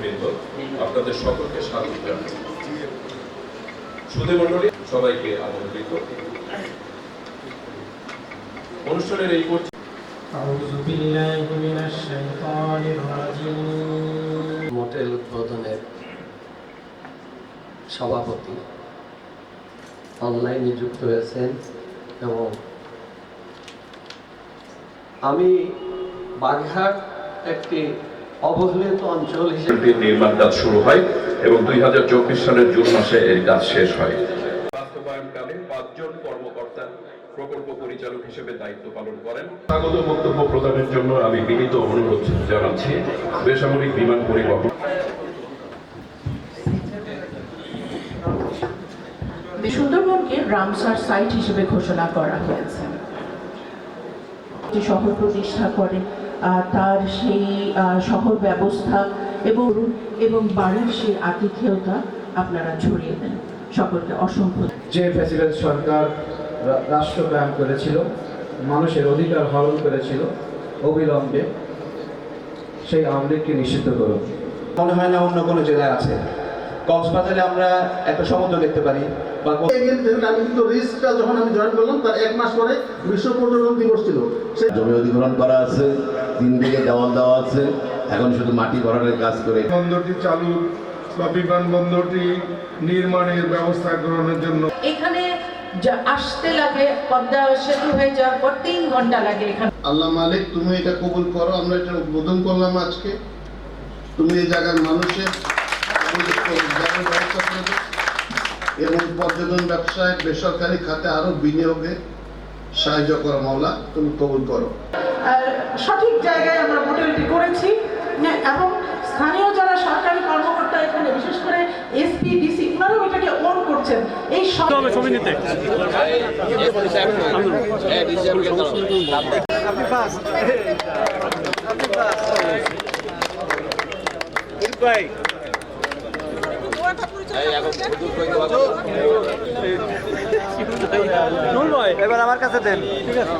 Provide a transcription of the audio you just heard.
বৃন্দ, আপনাদের সকলকে স্বাগত জানাই। সুদে মন্ডলী সবাইকে আমন্ত্রিত। অনুষ্ঠানের এই মোটেল উদ্বোধনের সভাপতি অনলাইনে যুক্ত হয়েছেন এবং আমি বাগেরহাট একটি অবহেলিত অঞ্চল হিসেবে নির্মাণ কাজ শুরু হয় এবং দুই সালের জুন মাসে এর কাজ শেষ হয়। বাস্তবায়নকালে পাঁচজন কর্মকর্তা প্রকল্প পরিচালক হিসেবে দায়িত্ব পালন করেন। স্বাগত বক্তব্য প্রদানের জন্য আমি বিনীত অনুরোধ জানাচ্ছি। বেসামরিক বিমান পরিবহন সুন্দরবনকে রামসার সাইট হিসেবে ঘোষণা করা হয়েছে। শহর প্রতিষ্ঠা করে তার সেই শহর ব্যবস্থা এবং এবং বাড়ির সেই আতিথেয়তা আপনারা ছড়িয়ে দেন। সকলকে অসংখ্য যে প্রেসিডেন্ট সরকার রা- রাষ্ট্রপ্রায়ণ করেছিল মানুষের অধিকার হরণ করেছিল অবিলম্বে সেই আওয়ামী নিষিদ্ধ করুন। মনে হয় না অন্য কোনো জেলায় আছে। কক্সবাজারে আমরা একটা সমুদ্র দেখতে পারি বা আমি কিন্তু রিস্কটা যখন আমি জয়েন করলাম তার এক মাস পরে বিশ্ব পর্যটন দিবস ছিল। সেই জমি অধিগ্রহণ করা আছে তিন দিকে দেওয়াল দেওয়া আছে। এখন শুধু মাটি ভরাটের কাজ করে। বন্দরটি চালু বা বিমানবন্দরটি নির্মাণের ব্যবস্থা গ্রহণের জন্য। এখানে আসতে লাগে পদ্মা সেতু হয়ে যাওয়ার পর তিন ঘণ্টা লাগে এখানে। আল্লাহ মালিক তুমি এটা কবুল করো আমরা এটা উদ্বোধন করলাম আজকে। তুমি এই জায়গার মানুষের এবং পর্যটন ব্যবসায় বেসরকারি খাতে আরও বিনিয়োগে সাহায্য করো মাওলা তুমি কবুল করো। আর সঠিক জায়গায় আমরা হোটেলটি করেছি। এবং স্থানীয় যারা সরকারি কর্মকর্তা এখানে বিশেষ করে এসপি ডিসি ওনারাও এটাকে ওন করছেন। এই সব এবার আমার কাছে দেন। ঠিক আছে